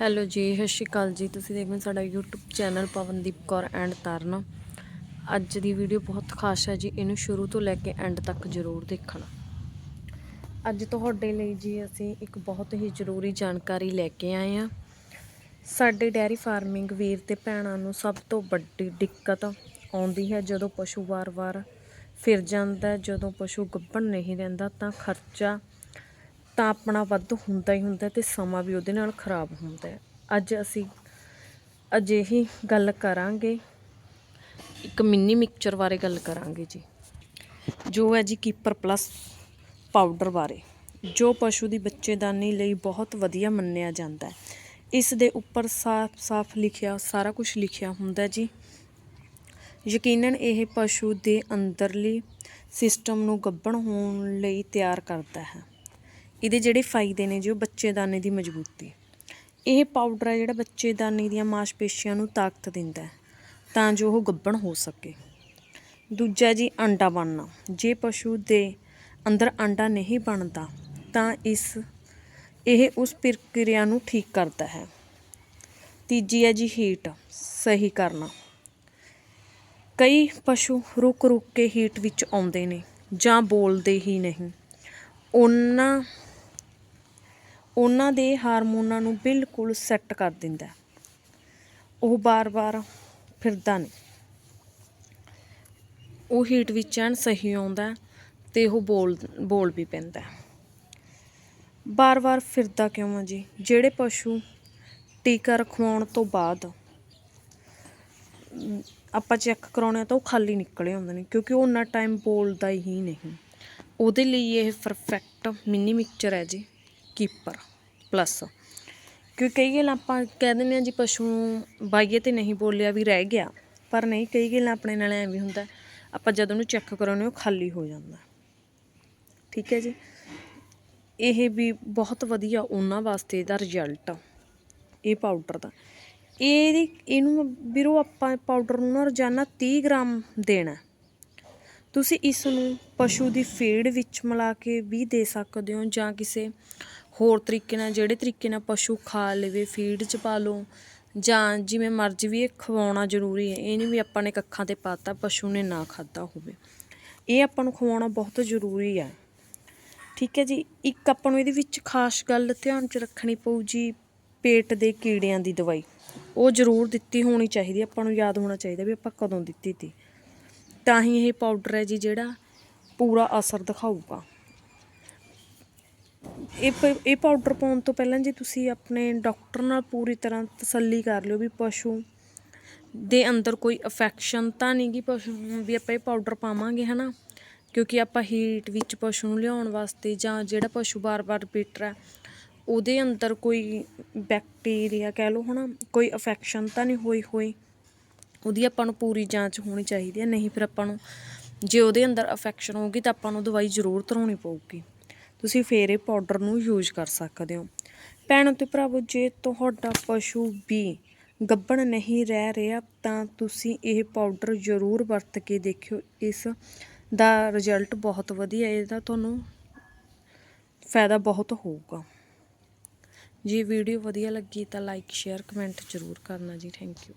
Hello ਜੀ, ਸਤਿ ਸ਼੍ਰੀ ਅਕਾਲ ਜੀ। ਤੁਸੀਂ ਦੇਖ ਰਹੇ ਹੋ ਸਾਡਾ YouTube channel Pavandeep Kaur and Taran. ਅੱਜ ਦੀ ਵੀਡੀਓ ਬਹੁਤ ਖਾਸ ਹੈ ਜੀ, ਇਹਨੂੰ ਸ਼ੁਰੂ ਤੋਂ ਲੈ ਕੇ ਐਂਡ ਤੱਕ ਜ਼ਰੂਰ ਦੇਖਣਾ। ਅੱਜ ਤੁਹਾਡੇ ਲਈ ਜੀ ਅਸੀਂ ਇੱਕ ਬਹੁਤ ਹੀ ਜ਼ਰੂਰੀ ਜਾਣਕਾਰੀ ਲੈ ਕੇ ਆਏ ਹਾਂ। ਸਾਡੇ ਡੈਰੀ ਫਾਰਮਿੰਗ ਵੀਰ ਤੇ ਭੈਣਾਂ ਨੂੰ ਸਭ ਤੋਂ ਵੱਡੀ ਦਿੱਕਤ ਆਉਂਦੀ ਹੈ, ਜਦੋਂ ਪਸ਼ੂ ਵਾਰ-ਵਾਰ ਫਿਰ ਜਾਂਦਾ ਜਦੋਂ ਪਸ਼ੂ ਗੱਭਣ ਨਹੀਂ ਰਹਿੰਦਾ ਤਾਂ ਖਰਚਾ ਤਾਂ ਆਪਣਾ ਵੱਧ ਹੁੰਦਾ ਹੀ ਹੁੰਦਾ ਤੇ ਸਮਾਂ ਵੀ ਉਹਦੇ ਨਾਲ ਖਰਾਬ ਹੁੰਦਾ ਹੈ। ਅੱਜ ਅਸੀਂ ਅਜਿਹੀ ਗੱਲ ਕਰਾਂਗੇ। ਇੱਕ ਮਿੰਨੀ ਮਿਕਸਚਰ ਬਾਰੇ ਗੱਲ ਕਰਾਂਗੇ ਜੀ। ਜੋ ਹੈ ਜੀ ਕੀਪਰ ਪਲੱਸ ਪਾਊਡਰ ਬਾਰੇ। ਜੋ ਪਸ਼ੂ ਦੀ ਬੱਚੇਦਾਨੀ ਲਈ ਬਹੁਤ ਵਧੀਆ ਮੰਨਿਆ ਜਾਂਦਾ ਹੈ। ਇਸ ਦੇ ਉੱਪਰ ਸਾਫ਼-ਸਾਫ਼ ਲਿਖਿਆ, ਸਾਰਾ ਕੁਝ ਲਿਖਿਆ ਹੁੰਦਾ ਜੀ। ਯਕੀਨਨ ਇਹ ਪਸ਼ੂ ਦੇ ਅੰਦਰਲੀ ਸਿਸਟਮ ਨੂੰ ਗੱਭਣ ਹੋਣ ਲਈ ਤਿਆਰ ਕਰਦਾ ਹੈ। ਇਹਦੇ ਜਿਹੜੇ ਫਾਇਦੇ ਨੇ ਜੋ ਬੱਚੇਦਾਨੇ ਦੀ ਮਜ਼ਬੂਤੀ। ਇਹ ਪਾਊਡਰ ਹੈ ਜਿਹੜਾ ਬੱਚੇਦਾਨੇ ਦੀਆਂ ਮਾਸਪੇਸ਼ੀਆਂ ਨੂੰ ਤਾਕਤ ਦਿੰਦਾ ਹੈ, ਤਾਂ ਜੋ ਉਹ ਗੱਬਣ ਹੋ ਸਕੇ। ਦੂਜਾ ਜੀ, ਅੰਡਾ ਬਣਨਾ ਜੇ ਪਸ਼ੂ ਦੇ ਅੰਦਰ ਅੰਡਾ ਨਹੀਂ ਬਣਦਾ, ਤਾਂ ਇਸ, ਇਹ ਉਸ ਪ੍ਰਕਿਰਿਆ ਨੂੰ ਠੀਕ ਕਰਦਾ ਹੈ। ਤੀਜੀ ਹੈ ਜੀ ਹੀਟ ਸਹੀ ਕਰਨਾ। ਕਈ ਪਸ਼ੂ ਰੁਕ ਰੁਕ ਕੇ ਹੀਟ ਵਿੱਚ ਆਉਂਦੇ ਨੇ ਜਾਂ ਬੋਲਦੇ ਹੀ ਨਹੀਂ। ਉਹਨਾਂ ਉਹਨਾਂ ਦੇ ਹਾਰਮੋਨਾਂ ਨੂੰ ਬਿਲਕੁਲ ਸੈੱਟ ਕਰ ਦਿੰਦਾ ਉਹ ਬਾਰ-ਬਾਰ ਫਿਰਦਾ ਨਹੀਂ। ਉਹ ਹੀਟ ਵਿੱਚ ਐਨ ਸਹੀ ਆਉਂਦਾ ਹੈ ਤੇ ਉਹ ਬੋਲ ਬੋਲ ਵੀ ਪੈਂਦਾ ਹੈ। ਬਾਰ-ਬਾਰ ਫਿਰਦਾ ਕਿਉਂ ਆ ਜੀ? ਜਿਹੜੇ ਪਸ਼ੂ ਟੀਕਾ ਰਖਵਾਉਣ ਤੋਂ ਬਾਅਦ ਆਪਾਂ ਚੈੱਕ ਕਰਾਉਣੇ ਆ ਤਾਂ ਉਹ ਖਾਲੀ ਨਿਕਲੇ ਹੁੰਦੇ ਨੇ, ਕਿਉਂਕਿ ਉਹ ਉਨਾ ਟਾਈਮ ਬੋਲਦਾ ਹੀ ਨਹੀਂ। ਉਹਦੇ ਲਈ ਇਹ ਪਰਫੈਕਟ ਮਿੰਨੀ ਮਿਕਸਚਰ ਹੈ ਜੀ। ਕੀਪਰ ਪਲੱਸ ਕਿਉਂਕਿ ਕਈ ਗੱਲਾਂ ਆਪਾਂ ਕਹਿ ਦਿੰਦੇ ਆ ਜੀ ਪਸ਼ੂ ਬਾਈਏ ਤੇ ਨਹੀਂ ਬੋਲਿਆ ਵੀ ਰਹਿ ਗਿਆ, ਪਰ ਨਹੀਂ, ਕਈ ਗੱਲਾਂ ਆਪਣੇ ਨਾਲ ਐਵੇਂ ਹੁੰਦਾ, ਆਪਾਂ ਜਦੋਂ ਉਹਨੂੰ ਚੈੱਕ ਕਰਾਉਂਦੇ ਉਹ ਖਾਲੀ ਹੋ ਜਾਂਦਾ। ਠੀਕ ਹੈ ਜੀ? ਇਹ ਵੀ ਬਹੁਤ ਵਧੀਆ ਉਹਨਾਂ ਵਾਸਤੇ ਦਾ ਰਿਜ਼ਲਟ ਇਹ ਪਾਊਡਰ ਦਾ। ਇਹਦੀ, ਇਹਨੂੰ ਵੀਰੋ ਆਪਾਂ ਪਾਊਡਰ ਨੂੰ ਨਾ ਰੋਜ਼ਾਨਾ 30 ਗ੍ਰਾਮ ਦੇਣਾ। ਤੁਸੀਂ ਇਸ ਨੂੰ ਪਸ਼ੂ ਦੀ ਫੀਡ ਵਿੱਚ ਮਿਲਾ ਕੇ ਵੀ ਦੇ ਸਕਦੇ ਹੋ ਜਾਂ ਕਿਸੇ ਹੋਰ ਤਰੀਕੇ ਨਾਲ, ਜਿਹੜੇ ਤਰੀਕੇ ਨਾਲ ਪਸ਼ੂ ਖਾ ਲਵੇ ਫੀਡ 'ਚ ਪਾ ਲਓ, ਜਾਂ ਜਿਵੇਂ ਮਰਜ਼ੀ ਵੀ ਇਹ ਖਵਾਉਣਾ ਜ਼ਰੂਰੀ ਹੈ, ਇਹ ਨਹੀਂ ਵੀ ਆਪਾਂ ਨੇ ਕੱਖਾਂ ਤੇ ਪਾਤਾ ਪਸ਼ੂ ਨੇ ਨਾ ਖਾਧਾ ਹੋਵੇ। ਇਹ ਆਪਾਂ ਨੂੰ ਖਵਾਉਣਾ ਬਹੁਤ ਜ਼ਰੂਰੀ ਹੈ। ਠੀਕ ਹੈ ਜੀ? ਇੱਕ ਆਪਾਂ ਨੂੰ ਇਹਦੇ ਵਿੱਚ ਖਾਸ ਗੱਲ ਧਿਆਨ 'ਚ ਰੱਖਣੀ ਪਊ ਜੀ, ਪੇਟ ਦੇ ਕੀੜਿਆਂ ਦੀ ਦਵਾਈ। ਉਹ ਜ਼ਰੂਰ ਦਿੱਤੀ ਹੋਣੀ ਚਾਹੀਦੀ, ਆਪਾਂ ਨੂੰ ਯਾਦ ਹੋਣਾ ਚਾਹੀਦਾ ਵੀ ਆਪਾਂ ਕਦੋਂ ਦਿੱਤੀ ਤੀ। ਤਾਂ ਹੀ ਇਹ ਪਾਊਡਰ ਹੈ ਜੀ ਜਿਹੜਾ ਪੂਰਾ ਅਸਰ ਦਿਖਾਊਗਾ। ਇਹ ਪ- ਇਹ ਪਾਊਡਰ ਪਾਉਣ ਤੋਂ ਪਹਿਲਾਂ ਜੇ ਤੁਸੀਂ ਆਪਣੇ ਡਾਕਟਰ ਨਾਲ ਪੂਰੀ ਤਰ੍ਹਾਂ ਤਸੱਲੀ ਕਰ ਲਿਓ ਵੀ ਪਸ਼ੂ ਦੇ ਅੰਦਰ ਕੋਈ ਅਫੈਕਸ਼ਨ ਤਾਂ ਨਹੀਂ ਗੀ ਪਸ਼ੂ ਨੂੰ ਵੀ ਆਪਾਂ ਇਹ ਪਾਊਡਰ ਪਾਵਾਂਗੇ, ਹਨਾ? ਕਿਉਂਕਿ ਆਪਾਂ ਹੀਟ ਵਿੱਚ ਪਸ਼ੂ ਨੂੰ ਲਿਆਉਣ ਵਾਸਤੇ ਜਾਂ ਜਿਹੜਾ ਪਸ਼ੂ ਬਾਰ-ਬਾਰ ਪੀਟਰ ਹੈ, ਉਹਦੇ ਅੰਦਰ ਕੋਈ ਬੈਕਟੀਰੀਆ ਕਹਿ ਲਓ, ਹਨਾ? ਕੋਈ ਅਫੈਕਸ਼ਨ ਤਾਂ ਨਹੀਂ ਹੋਈ ਹੋਈ ਉਹਦੀ ਆਪਾਂ ਨੂੰ ਪੂਰੀ ਜਾਂਚ ਹੋਣੀ ਚਾਹੀਦੀ ਹੈ, ਨਹੀਂ ਫਿਰ ਆਪਾਂ ਨੂੰ, ਜੇ ਉਹਦੇ ਅੰਦਰ ਅਫੈਕਸ਼ਨ ਹੋਊਗੀ ਤਾਂ ਆਪਾਂ ਨੂੰ ਦਵਾਈ ਜ਼ਰੂਰ ਧਰਾਉਣੀ ਪਊਗੀ। ਤੁਸੀਂ ਫੇਰ ਇਹ ਪਾਊਡਰ ਨੂੰ ਯੂਜ਼ ਕਰ ਸਕਦੇ ਹੋ। ਭੈਣੋ ਤੇ ਭਰਾਵੋ, ਜੇ ਤੁਹਾਡਾ ਪਸ਼ੂ ਵੀ ਗੱਭਣ ਨਹੀਂ ਰਹਿ ਰਿਹਾ, ਤਾਂ ਤੁਸੀਂ ਇਹ ਪਾਊਡਰ ਜ਼ਰੂਰ ਵਰਤ ਕੇ ਦੇਖਿਓ। ਇਸ ਦਾ ਰਿਜ਼ਲਟ ਬਹੁਤ ਵਧੀਆ, ਇਹਦਾ ਤੁਹਾਨੂੰ ਫਾਇਦਾ ਬਹੁਤ ਹੋਊਗਾ। ਜੇ ਵੀਡੀਓ ਵਧੀਆ ਲੱਗੀ ਤਾਂ ਲਾਈਕ ਸ਼ੇਅਰ ਕਮੈਂਟ ਜ਼ਰੂਰ ਕਰਨਾ ਜੀ। Thank you